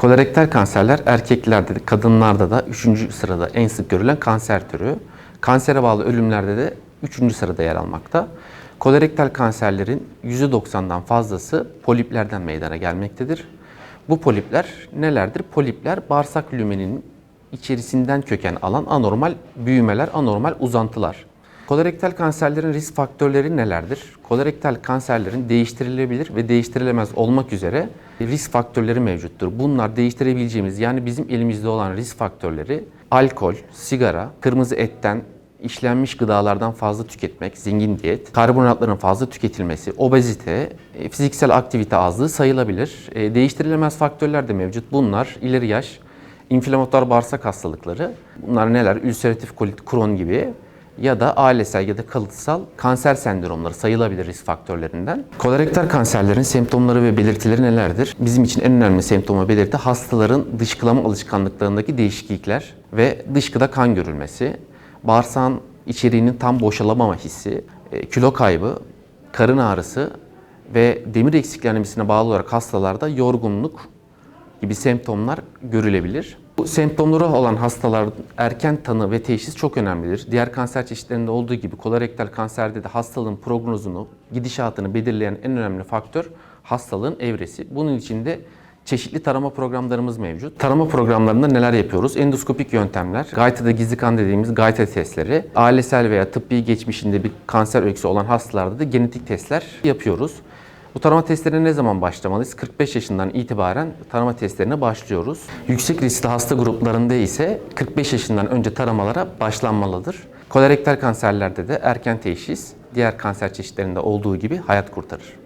Kolorektal kanserler erkeklerde de kadınlarda da 3. sırada en sık görülen kanser türü. Kansere bağlı ölümlerde de 3. sırada yer almakta. Kolorektal kanserlerin %90'dan fazlası poliplerden meydana gelmektedir. Bu polipler nelerdir? Polipler bağırsak lümeninin içerisinden köken alan anormal büyümeler, anormal uzantılar. Kolorektal kanserlerin risk faktörleri nelerdir? Kolorektal kanserlerin değiştirilebilir ve değiştirilemez olmak üzere risk faktörleri mevcuttur. Bunlar değiştirebileceğimiz yani bizim elimizde olan risk faktörleri alkol, sigara, kırmızı etten işlenmiş gıdalardan fazla tüketmek, zengin diyet, karbonhidratların fazla tüketilmesi, obezite, e, fiziksel aktivite azlığı sayılabilir. E, Değiştirilemez faktörler de mevcut. Bunlar ileri yaş, inflamatuar bağırsak hastalıkları. Bunlar neler? Ülseratif kolit, Crohn gibi ya da ailesel ya da kalıtsal kanser sendromları sayılabilir risk faktörlerinden. Kolorektal kanserlerin semptomları ve belirtileri nelerdir? Bizim için en önemli semptom ve belirti hastaların dışkılama alışkanlıklarındaki değişiklikler ve dışkıda kan görülmesi, bağırsağın içeriğinin tam boşalamama hissi, e, kilo kaybı, karın ağrısı ve demir eksikliği anemisine bağlı olarak hastalarda yorgunluk gibi semptomlar görülebilir. Bu semptomları olan hastaların erken tanı ve teşhis çok önemlidir. Diğer kanser çeşitlerinde olduğu gibi kolorektal kanserde de hastalığın prognozunu, gidişatını belirleyen en önemli faktör hastalığın evresi. Bunun için de çeşitli tarama programlarımız mevcut. Tarama programlarında neler yapıyoruz? Endoskopik yöntemler, gaytada gizli kan dediğimiz gayta testleri, ailesel veya tıbbi geçmişinde bir kanser öyküsü olan hastalarda da genetik testler yapıyoruz. Bu tarama testlerine ne zaman başlamalıyız? 45 yaşından itibaren tarama testlerine başlıyoruz. Yüksek riskli hasta gruplarında ise 45 yaşından önce taramalara başlanmalıdır. Kolorektal kanserlerde de erken teşhis diğer kanser çeşitlerinde olduğu gibi hayat kurtarır.